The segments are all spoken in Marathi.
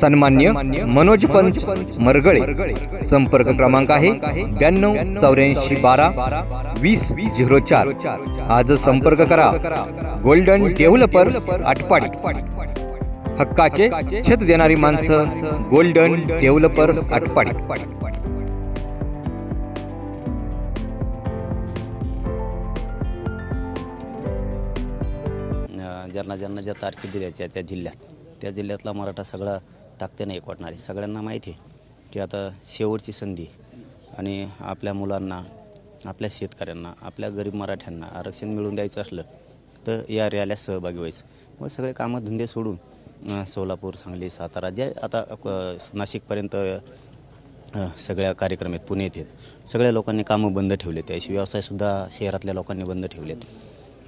सन्मान्य मनोज पंच मरगळे. संपर्क क्रमांक आहे ब्याण्णव चौऱ्याऐंशी बारा वीस झिरो चार. आज संपर्क करा. Golden developers Atpadi. हक्काचे छत देणारी माणसं गोल्डन डेव्हलपर्स आटपाडी. ज्यांना ज्यांना ज्या तारखे दिल्याच्या त्या जिल्ह्यात. त्या जिल्ह्यातला मराठा सगळा ताकदीने एकवटणार आहे सगळ्यांना माहिती आहे की आता शेवटची संधी आणि आपल्या मुलांना आपल्या शेतकऱ्यांना आपल्या गरीब मराठ्यांना आरक्षण मिळवून द्यायचं असलं तर या रॅल्या सहभागी व्हायचं. मग सगळे कामं धंदे सोडून सोलापूर सांगली सातारा जे आता नाशिकपर्यंत सगळ्या कार्यक्रम आहेत पुणे येथे सगळ्या लोकांनी कामं बंद ठेवले त्याशिवाय व्यवसायसुद्धा शहरातल्या लोकांनी बंद ठेवलेत.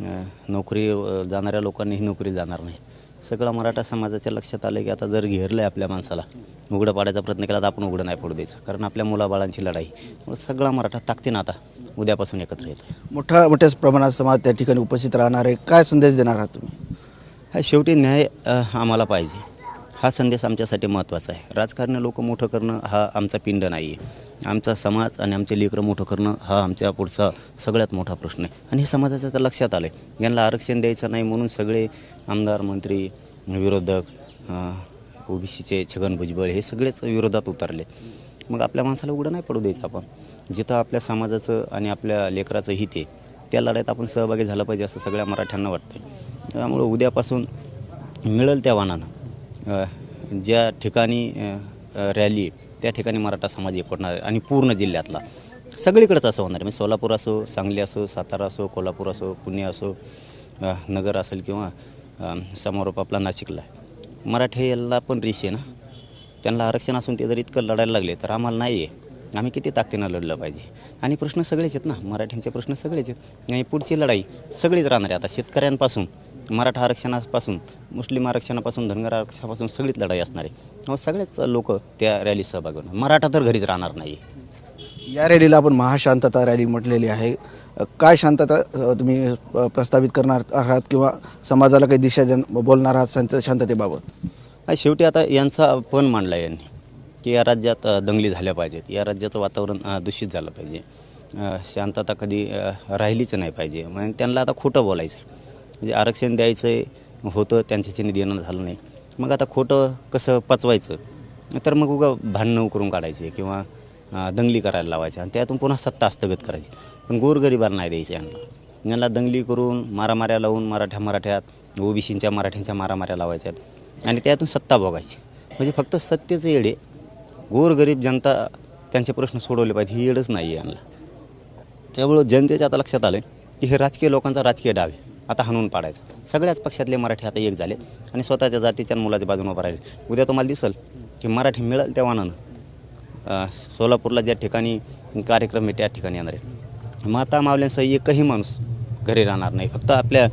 आहेत नोकरी जाणाऱ्या लोकांनीही नोकरी जाणार नाही सगळं मराठा समाजाच्या लक्षात आलं की आता जर घेरलं आहे आपल्या माणसाला उघडं पाडायचा प्रयत्न केला तर आपण उघडं नाही पडू द्यायचं. कारण आपल्या मुलाबाळांची लढाई मग सगळा मराठा ताकदीनं आता उद्यापासून एकत्र येतो मोठ्या मोठ्या प्रमाणात समाज त्या ठिकाणी उपस्थित राहणार आहे. काय संदेश देणार आहात तुम्ही? हा शेवटी न्याय आम्हाला पाहिजे. हा संदेश आमच्यासाठी महत्त्वाचा आहे. राजकारणी लोक मोठं करणं हा आमचा पिंड नाही आहे आमचा समाज आणि आमचे लेकरं मोठं करणं हा आमच्या पुढचा सगळ्यात मोठा प्रश्न आहे. आणि हे समाजाच्या तर लक्षात आलं आहे यांना आरक्षण द्यायचं नाही म्हणून सगळे आमदार मंत्री विरोधक ओबीसीचे छगन भुजबळ हे सगळेच विरोधात उतरले. मग आपल्या माणसाला उघडं नाही पडू द्यायचं आपण. जिथं आपल्या समाजाचं आणि आपल्या लेकराचं हित आहे त्या लढ्यात आपण सहभागी झालं पाहिजे असं सगळ्या मराठ्यांना वाटतं त्यामुळं उद्यापासून मिळेल त्या वाहनानं. ज्या ठिकाणी रॅली आहे, त्या ठिकाणी मराठा समाज एकवटणार आहे आणि पूर्ण जिल्ह्यातला. सगळीकडेच असं होणार आहे. म्हणजे सोलापूर असो सांगली असो सातारा असो कोल्हापूर असो पुणे असो नगर असेल किंवा समारोप आपला नाशिकला आहे. मराठी याला पण रिश आहे ना. त्यांना आरक्षण असून ते जर इतकं लढायला लागले तर आम्हाला नाही आहे. आम्ही किती ताकदीनं लढलं पाहिजे. आणि प्रश्न सगळेच आहेत ना. मराठ्यांचे प्रश्न सगळेच आहेत. आणि पुढची लढाई सगळीच राहणार आहे. आता शेतकऱ्यांपासून मराठा आरक्षणापासून मुस्लिम आरक्षणापासून धनगर आरक्षणापासून सगळीच लढाई असणार आहे. मग सगळेच लोक त्या रॅलीत सहभागी होणार. मराठा तर घरीच राहणार नाही या रॅलीला आपण महाशांतता रॅली म्हटलेली आहे. काय शांतता तुम्ही प्रस्थापित प्रस्तावित करणार आहात किंवा समाजाला काही दिशा जन बोलणार आहात शांत शांततेबाबत? शेवटी आता यांचा पण मांडला यांनी की या राज्यात दंगली झाल्या पाहिजेत. या राज्याचं वातावरण दूषित झालं पाहिजे. शांतता कधी राहिलीच नाही पाहिजे. म्हणजे त्यांना आता खोटं बोलायचं म्हणजे आरक्षण द्यायचं होतं त्यांच्याच्याने देणं झालं नाही. मग आता खोटं कसं पचवायचं? तर मग उगा भांडणं उकरून काढायचे किंवा दंगली करायला लावायचे आणि त्यातून पुन्हा सत्ता हस्तगत करायची. पण गोरगरिबांना नाही द्यायचं यांना. यांना दंगली करून मारामाऱ्या लावून मराठ्या मराठ्यात ओबीसींच्या मराठ्यांच्या मारामाऱ्या लावायच्या आणि त्यातून सत्ता भोगायची. म्हणजे फक्त सत्तेचं येडे गोरगरीब जनता त्यांचे प्रश्न सोडवले पाहिजे ही येडच नाही आहे यांना. त्यामुळं जनतेच्या आता लक्षात आलं की हे राजकीय लोकांचा राजकीय डाव आहे. आता हाणून पाडायचा. सगळ्याच पक्षातले मराठी आता एक झाले आणि स्वतःच्या जातीच्या मुलाच्या बाजूने उभं राहिले. उद्या तुम्हाला दिसेल की मराठी मिळेल त्या वानानं सोलापूरला ज्या ठिकाणी कार्यक्रम आहे त्या ठिकाणी येणार आहे माता मावल्यांसह एकही माणूस घरी राहणार नाही. फक्त आपल्या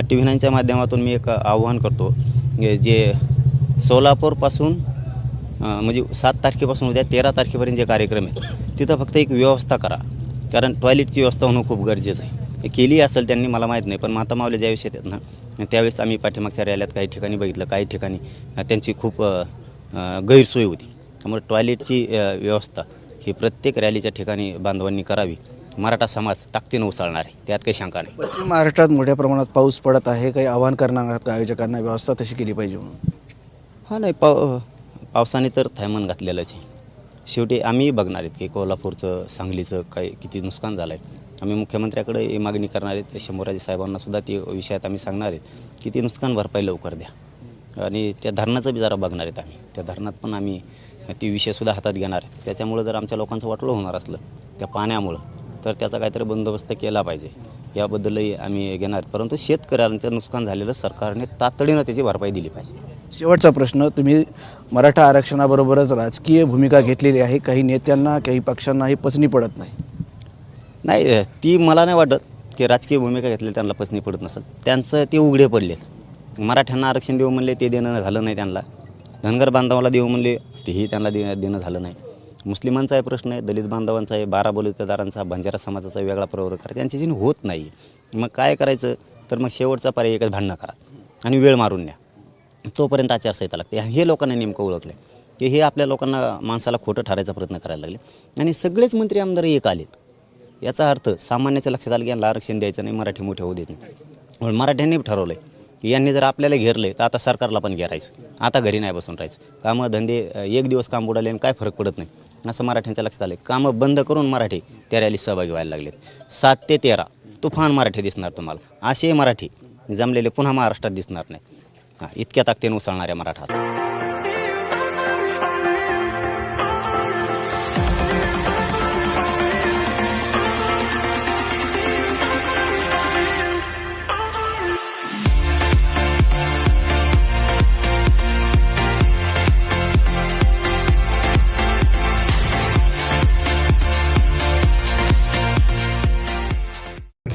टी व्ही नाईनच्या माध्यमातून मी एक आव्हान करतो जे- सोलापूरपासून म्हणजे सात तारखेपासून उद्या तेरा तारखेपर्यंत जे कार्यक्रम आहेत तिथं फक्त एक व्यवस्था करा. कारण टॉयलेटची व्यवस्था होणं खूप गरजेचं आहे. केली असेल त्यांनी मला माहीत नाही पण माता मावले ज्यावेळेस येतात ना त्यावेळेस आम्ही पाठीमागच्या रॅल्यात काही ठिकाणी बघितलं काही ठिकाणी त्यांची खूप गैरसोय होती. त्यामुळे टॉयलेटची व्यवस्था ही प्रत्येक रॅलीच्या ठिकाणी बांधवांनी करावी. मराठा समाज ताकदीनं उसळणार आहे. त्यात काही शंका नाही. पश्चिम महाराष्ट्रात मोठ्या प्रमाणात पाऊस पडत आहे. काही आवाहन करणार आहात का? आयोजकांना व्यवस्था तशी केली पाहिजे म्हणून. हा नाही पाव पावसाने तर थैमान घातलेलंच आहे. शेवटी आम्ही बघणार आहेत की कोल्हापूरचं सांगलीचं काय किती नुकसान झालं आहे आम्ही मुख्यमंत्र्याकडे ही मागणी करणार आहेत. शंभूराजे साहेबांना सुद्धा ती विषयात आम्ही सांगणार आहेत की ती नुकसान भरपाई लवकर द्या. आणि त्या धरणाचं बी जरा बघणार आहेत आम्ही. त्या धरणात पण आम्ही ती विषयसुद्धा हातात घेणार आहेत. त्याच्यामुळं जर आमच्या लोकांचं वाटलं होणार असलं त्या पाण्यामुळं तर त्याचा काहीतरी बंदोबस्त केला पाहिजे. याबद्दलही आम्ही घेणार परंतु शेतकऱ्यांचं नुकसान झालेलं सरकारने तातडीनं त्याची भरपाई दिली पाहिजे. शेवटचा प्रश्न तुम्ही मराठा आरक्षणाबरोबरच राजकीय भूमिका घेतलेली आहे. काही नेत्यांना काही पक्षांना ही पचनी पडत नाही. नाही ती मला नाही वाटत की राजकीय भूमिका घेतली त्यांना पसनी पडत नसेल. त्यांचं ते उघडे पडलेत. मराठ्यांना आरक्षण देऊ म्हणले ते देणं झालं नाही त्यांना. धनगर बांधवाला देऊ म्हणले तेही त्यांना दे देणं झालं नाही. मुस्लिमांचाही प्रश्न आहे दलित बांधवांचा आहे बारा बलुतेदारांचा बंजारा समाजाचा वेगळा प्रवर्ग त्यांची जी होत नाही. मग काय करायचं? तर मग शेवटचा पर्याय एकच भांडणं करा आणि वेळ मारून न्या. तोपर्यंत आचारसंहिता लागते. हे लोकांना नेमकं ओळखलं की हे आपल्या लोकांना माणसाला खोटं ठरायचा प्रयत्न करायला लागले. आणि सगळेच मंत्री आमदार एक आलेत. याचा अर्थ सामान्याच्या लक्षात आलं की यांना आरक्षण द्यायचं नाही मराठी मोठे होऊ देत नाही. पण मराठ्यांनी ठरवलं आहे की यांनी जर आपल्याला घेरले तर आता सरकारला पण घेरायचं. आता घरी नाही बसून राहायचं. कामं धंदे एक दिवस काम बुडाले आणि काय फरक पडत नाही. असं मराठ्यांच्या लक्षात आलं कामं बंद करून मराठी त्या रॅलीत सहभागी व्हायला लागलेत. सात ते तेरा तुफान मराठी दिसणार तुम्हाला. असे मराठी जमलेले पुन्हा महाराष्ट्रात दिसणार नाही. हां इतक्या ताकदीने उसळणाऱ्या मराठा.